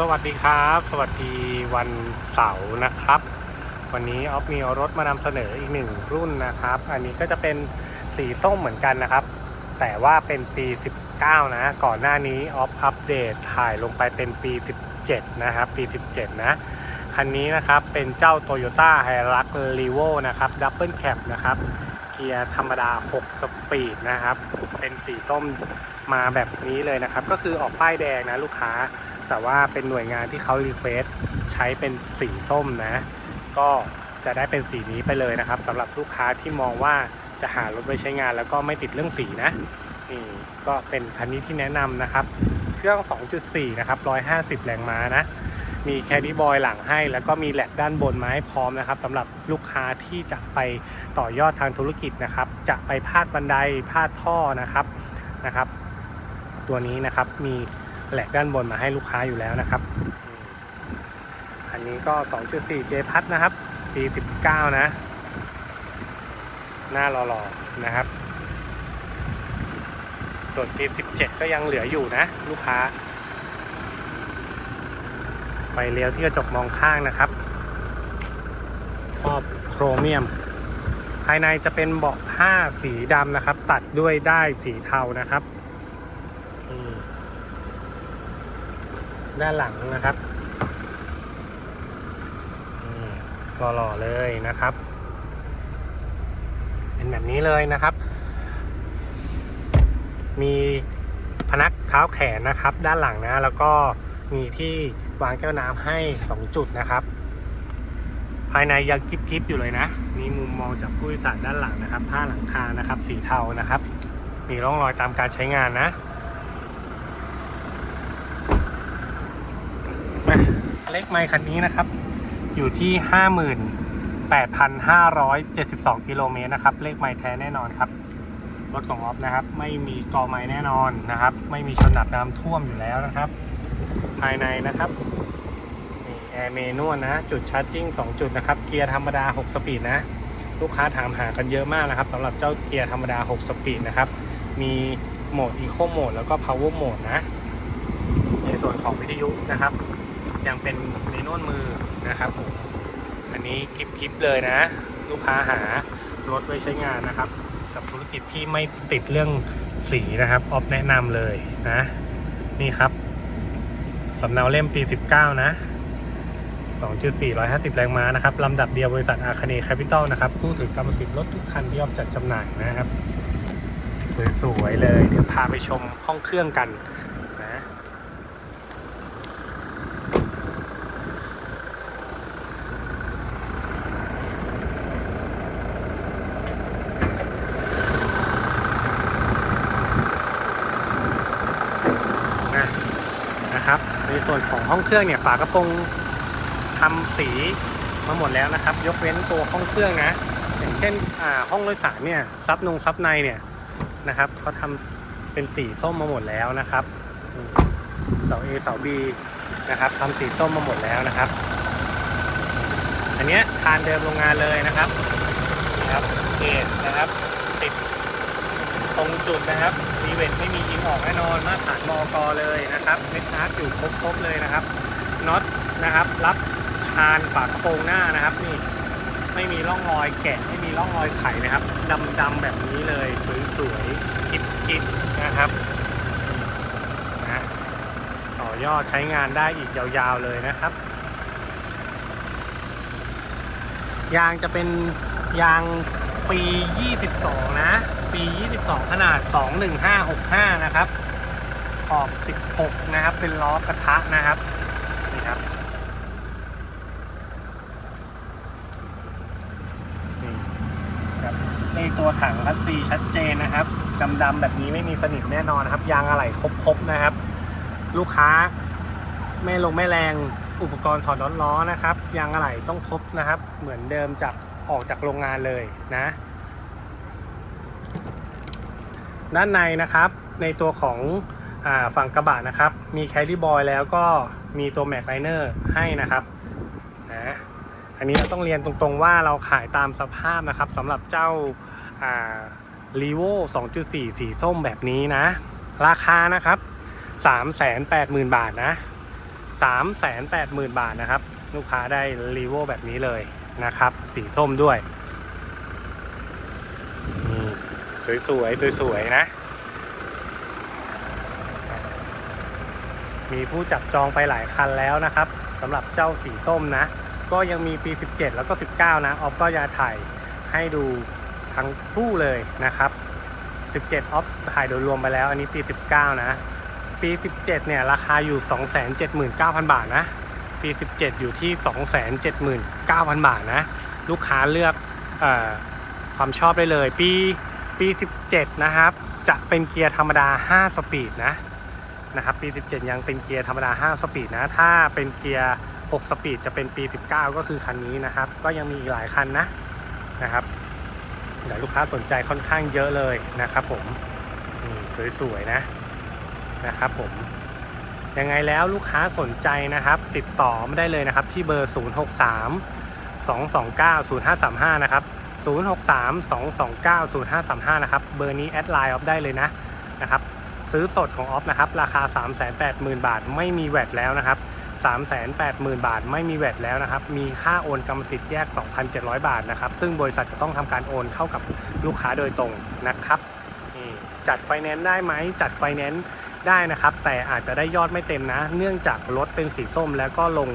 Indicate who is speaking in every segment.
Speaker 1: สวัสดีครับ สวัสดีวันเสาร์นะครับ วันนี้ออฟมีรถมานำเสนออีกหนึ่งรุ่นนะครับ อันนี้ก็จะเป็นสีส้มเหมือนกันนะครับ แต่ว่าเป็นปี 19 นะ ก่อนหน้านี้ออฟอัปเดตถ่ายลงไปเป็นปี 17 นะครับ ปี 17 นะ คันนี้นะครับเป็นเจ้า Toyota h i l u x r e v o นะครับ Double Cab นะครับเกียร์ธรรมดา 6 สปีดนะครับ เป็นสีส้มมาแบบนี้เลยนะครับ ก็คือออกป้ายแดงนะลูกค้า แต่ว่าเป็นหน่วยงานที่เขารีเควสใช้เป็นสีส้มนะ ก็จะได้เป็นสีนี้ไปเลยนะครับสำหรับลูกค้าที่มองว่าจะหารถไว้ใช้งานแล้วก็ไม่ติดเรื่องสีนะนี่ก็เป็นคันนี้ที่แนะนำนะครับ เครื่อง 2.4 นะครับ 150 แรงม้านะ มีแคดดี้บอยหลังให้ แล้วก็มีแหลกด้านบนมาให้พร้อมนะครับสำหรับลูกค้าที่จะไปต่อยอดทางธุรกิจนะครับ จะไปพาดบันไดพาดท่อนะครับนะครับ ตัวนี้นะครับมี แหลกด้านบนมาให้ลูกค้าอยู่แล้วนะครับ อันนี้ก็ 2.4 J พัดนะครับ ปี 19 นะ หน้าหล่อๆนะครับ ส่วนปี 17 ก็ยังเหลืออยู่นะ ลูกค้า ไฟเลี้ยวที่กระจกมองข้างนะครับครอบโครเมียม ภายในจะเป็นเบาะผ้าสีดำนะครับ ตัดด้วยได้สีเทานะครับ อืม ด้านหลังนะครับหล่อๆเลยนะครับ เป็นแบบนี้เลยนะครับ มีพนักเท้าแขนนะครับ ด้านหลังนะ แล้วก็มีที่วางแก้วน้ำให้ 2 จุดนะครับ ภายในยังกริบๆอยู่เลยนะ มีมุมมองจากผู้โดยสารด้านหลังนะครับ ผ้าหลังคานะครับ สีเทานะครับ มีร่องรอยตามการใช้งานนะมา เลขไมค์คันนี้นะครับ อยู่ที่ 58,572 กิโลเมตรนะครับ เลขไมค์แท้แน่นอนครับ รถของออฟนะครับ ไม่มีกอไม้แน่นอนนะครับ ไม่มีชนหนักน้ำท่วมอยู่แล้วนะครับ ภายในนะครับนี่แอร์เมนวนะ จุดชาร์จิ่ง 2 จุดนะครับ เกียร์ธรรมดา 6 สปีดนะ ลูกค้าถามหากันเยอะมากนะครับสำหรับเจ้าเกียร์ธรรมดา 6 สปีดนะครับ มีโหมด Eco Mode แล้วก็ Power Mode นะ ในส่วนของวิทยุนะครับ ยังเป็นเมนวลมือนะครับผมอันนี้กิฟกิฟเลยนะ ลูกค้าหารถไว้ใช้งานนะครับ กับธุรกิจที่ไม่ติดเรื่องสีนะครับออฟแนะนำเลยนะ นี่ครับสำเนาเล่มปี 19 นะ 2.450 แรงม้านะครับลำดับเดียวบริษัทอาคเนย์แคปิตอลนะครับ ผู้ถือกรรมสิทธิ์รถทุกคันที่ออฟจัดจำหน่ายนะครับ สวย ๆ เลย เดี๋ยวพาไปชมห้องเครื่องกันนะ นะ นะครับ ในส่วนของห้องเครื่องเนี่ยฝากระโปรงทำสีมาหมดแล้วนะครับ ยกเว้นตัวห้องเครื่องนะ อย่างเช่นห้องโดยสารเนี่ยซับนงซับในเนี่ยนะครับเขาทำเป็นสีส้มมาหมดแล้วนะครับเสา A เสา B นะครับทำสีส้มมาหมดแล้วนะครับ อันนี้คานเดิมโรงงานเลยนะครับนะครับเกตนะครับ ติดตรงจุดนะครับ เวนไม่มียิงออกแน่นอนมาตรฐานมอกเลยนะครับเม็ดอาร์ตอยู่ครบๆเลยนะครับน็อตนะครับรับคานฝากระโปรงหน้านะครับนี่ไม่มีร่องรอยแกะไม่มีร่องรอยไขนะครับดำๆแบบนี้เลยสวยๆคิดๆนะครับนะต่อยอดใช้งานได้อีกยาวๆเลยนะครับ ยางจะเป็นยางปี 22 นะ ปี 22 ขนาด 21565 นะครับ ขอบ 16 นะครับ เป็นล้อกระทะนะครับ นี่ครับ นี่ครับในตัวถังคัสซีชัดเจนนะครับดำๆแบบนี้ไม่มีสนิมแน่นอนนะครับ ยางอะไหล่ครบๆนะครับ ลูกค้าไม่ลงไม่แรงอุปกรณ์ถอดล้อนะครับ ยางอะไหล่ต้องครบนะครับ เหมือนเดิมจากออกจากโรงงานเลยนะ ด้านในนะครับ ในตัวของอฝั่งกระบะนะครับ มีแคลรี่บอยแล้วก็มีตัวแม็กไลเนอร์ให้นะครับนะอันนี้เราต้องเรียนตรงๆว่าเราขายตามสภาพนะครับสำหรับเจ้ารีโว2.4 สีส้มแบบนี้นะ ราคานะครับ 380,000 บาทนะ 380,000 บาทนะครับ ลูกค้าได้รีโวแบบนี้เลยนะครับ สีส้มด้วยนี่ สวยๆสวยๆนะ มีผู้จับจองไปหลายคันแล้วนะครับสำหรับเจ้าสีส้มนะ ก็ยังมีปี 17 แล้วก็ 19 นะออฟก็จะถ่ายให้ดูทั้งคู่เลยนะครับ 17ออฟถ่ายโดยรวมไปแล้วอันนี้ปี 19 นะ ปี 17 เนี่ยราคาอยู่ 279,000 บาทนะ ปี 17 อยู่ที่ 279,000 บาทนะ ลูกค้าเลือกออความชอบได้เลย ปี ปี 17 นะครับ จะเป็นเกียร์ธรรมดา 5 สปีดนะนะครับ ปี 17 ยังเป็นเกียร์ธรรมดา 5 สปีดนะ ถ้าเป็นเกียร์ 6 สปีดจะเป็นปี 19 ก็คือคันนี้นะครับ ก็ยังมีอีกหลายคันนะนะครับเดี๋ยวลูกค้าสนใจค่อนข้างเยอะเลยนะครับผมสวยๆนะนะครับผมยังไงแล้วลูกค้าสนใจนะครับ ติดต่อมาได้เลยนะครับที่เบอร์ 063 229 0535 นะครับ 063 229 0535 นะครับ เบอร์นี้แอดไลน์ออฟได้เลยนะนะครับ ซื้อสดของออฟนะครับ ราคา 380,000 บาทไม่มีแวตแล้วนะครับ 380,000 บาทไม่มีแวตแล้วนะครับ มีค่าโอนกรรมสิทธิ์แยก 2,700 บาทนะครับ ซึ่งบริษัทจะต้องทำการโอนเข้ากับลูกค้าโดยตรงนะครับจัดไฟแนนซ์ได้ไหมจัดไฟแนนซ์ได้นะครับ แต่อาจจะได้ยอดไม่เต็มนะ เนื่องจากรถเป็นสีส้มแล้วก็ลง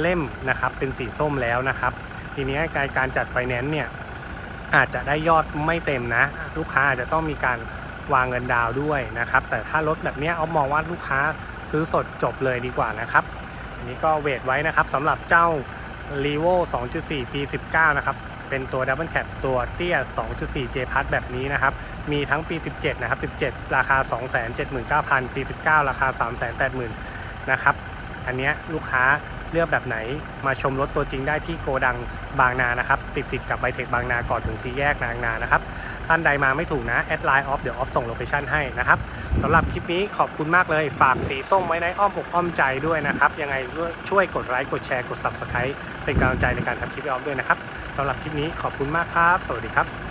Speaker 1: เล่มนะครับ เป็นสีส้มแล้วนะครับ ทีนี้การจัดไฟแนนซ์เนี่ย อาจจะได้ยอดไม่เต็มนะ ลูกค้าอาจจะต้องมีการวางเงินดาวด้วยนะครับ แต่ถ้ารถแบบนี้เอามองว่าลูกค้าซื้อสดจบเลยดีกว่านะครับ อันนี้ก็เวทไว้นะครับสำหรับเจ้า r e v o 2.4ปี19 นะครับ เป็นตัว Double Cab ตัวเตี้ย 2.4 J p a s แบบนี้นะครับ มีทั้งปี 17 นะครับ 17 ราคา 279,000 ปี 19 ราคา 380,000 นะครับ อันนี้ลูกค้า เลือกแบบไหน มาชมรถตัวจริงได้ที่โกดังบางนานะครับ ติดติดกับไบเทคบางนาก่อนถึงซีแยกนางนานะครับท่านใดมาไม่ถูกนะแอดไลน์ออฟเดี๋ยวออฟส่งโลเคชั่นให้นะครับสำหรับคลิปนี้ขอบคุณมากเลย ฝากสีส้มไว้ในอ้อมอกอ้อมใจด้วยนะครับ ยังไงช่วยกดไลค์กดแชร์กด Subscribe เป็นกำลังใจในการทำคลิปออฟด้วยนะครับสำหรับคลิปนี้ขอบคุณมากครับ สวัสดีครับ